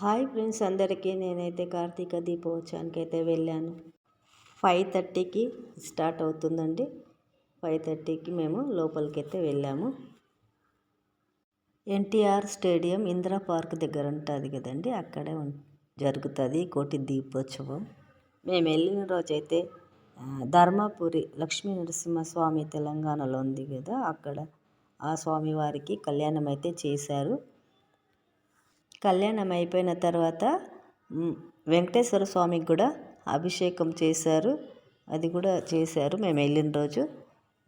Hi friends అందరికీ నేనైతే కార్తీక దీపోత్సవానికి అయితే వెళ్ళాను. ఫైవ్ థర్టీకి స్టార్ట్ అవుతుందండి. ఫైవ్ థర్టీకి మేము లోపలికి అయితే వెళ్ళాము. ఎన్టీఆర్ స్టేడియం ఇందిరా పార్క్ దగ్గర ఉంటుంది కదండి. అక్కడే జరుగుతుంది కోటి దీపోత్సవం. మేము వెళ్ళిన రోజైతే ధర్మపురి లక్ష్మీ నరసింహస్వామి తెలంగాణలో ఉంది కదా. అక్కడ ఆ స్వామివారికి కళ్యాణం అయితే చేశారు. కళ్యాణం అయిపోయిన తర్వాత వెంకటేశ్వర స్వామికి కూడా అభిషేకం చేశారు. అది కూడా చేశారు. మేము వెళ్ళిన రోజు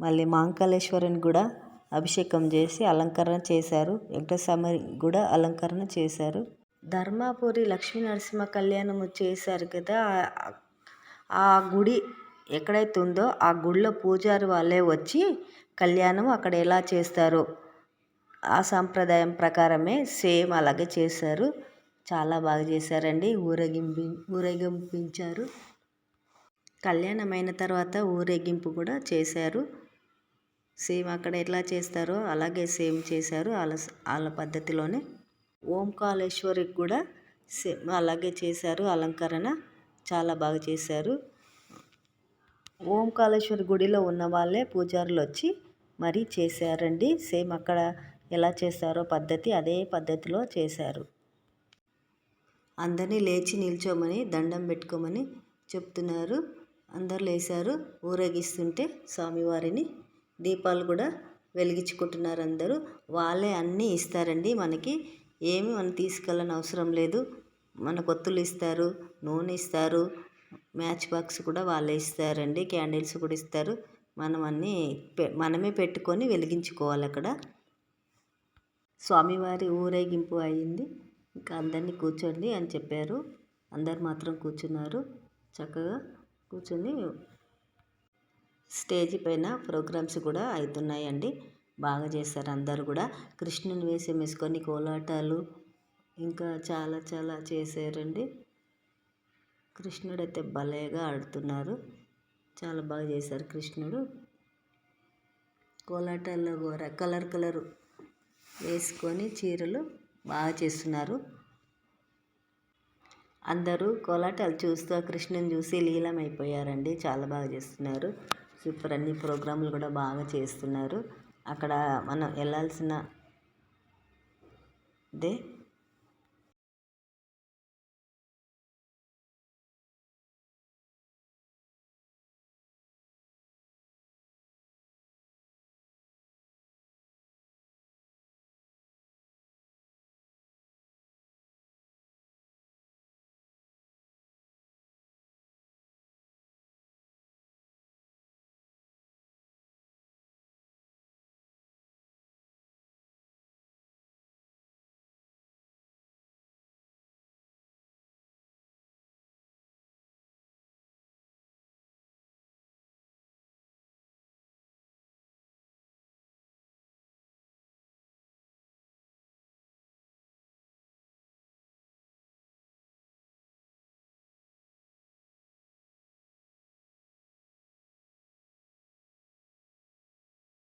మళ్ళీ మాంకాళేశ్వరుని కూడా అభిషేకం చేసి అలంకరణ చేశారు. వెంకటేశ్వర కూడా అలంకరణ చేశారు. ధర్మాపురి లక్ష్మీ నరసింహ కళ్యాణము చేశారు కదా. ఆ గుడి ఎక్కడైతే ఉందో ఆ గుడిలో పూజారి వాళ్ళే వచ్చి కళ్యాణం అక్కడ ఎలా చేస్తారో ఆ సాంప్రదాయం ప్రకారమే సేమ్ అలాగే చేశారు. చాలా బాగా చేశారండి. ఊరేగింపి ఊరేగింపించారు. కళ్యాణం అయిన తర్వాత ఊరేగింపు కూడా చేశారు. సేమ్ అక్కడ ఎట్లా చేస్తారో అలాగే సేమ్ చేశారు వాళ్ళ వాళ్ళ పద్ధతిలోనే. ఓంకాళేశ్వరికి కూడా సేమ్ అలాగే చేశారు. అలంకరణ చాలా బాగా చేశారు. ఓంకాళేశ్వరి గుడిలో ఉన్న వాళ్ళే పూజారులు వచ్చి మరీ చేశారండి. సేమ్ అక్కడ ఎలా చేస్తారో పద్ధతి అదే పద్ధతిలో చేశారు. అందరినీ లేచి నిల్చోమని దండం పెట్టుకోమని చెప్తున్నారు. అందరు లేచారు. ఊరేగిస్తుంటే స్వామివారిని దీపాలు కూడా వెలిగించుకుంటున్నారు అందరూ. వాళ్ళే అన్నీ ఇస్తారండి మనకి. ఏమి మనం తీసుకెళ్ళని అవసరం లేదు. మన కొత్తులు ఇస్తారు నూనె ఇస్తారు మ్యాచ్ బాక్స్ కూడా వాళ్ళే ఇస్తారండి. క్యాండిల్స్ కూడా ఇస్తారు. మనం అన్నీ మనమే పెట్టుకొని వెలిగించుకోవాలి అక్కడ. స్వామివారి ఊరేగింపు అయింది. ఇంకా అందరినీ కూర్చోండి అని చెప్పారు. అందరు మాత్రం కూర్చున్నారు. చక్కగా కూర్చొని స్టేజ్ పైన ప్రోగ్రామ్స్ కూడా అవుతున్నాయండి బాగా చేస్తారు అందరు కూడా. కృష్ణుని వేషం వేసుకొని కోలాటాలు ఇంకా చాలా చాలా చేశారండి. కృష్ణుడు అయితే భలేగా ఆడుతున్నారు. చాలా బాగా చేశారు కృష్ణుడు. కోలాటాల్లో కూడా కలర్ కలరు వేసుకొని చీరలు బాగా చేస్తున్నారు. అందరూ కోలాటాలు చూస్తూ కృష్ణుని చూసి లీలమైపోయారండి. చాలా బాగా చేస్తున్నారు. సూపర్ అన్ని ప్రోగ్రాంలు కూడా బాగా చేస్తున్నారు. అక్కడ మనం వెళ్ళాల్సిన దే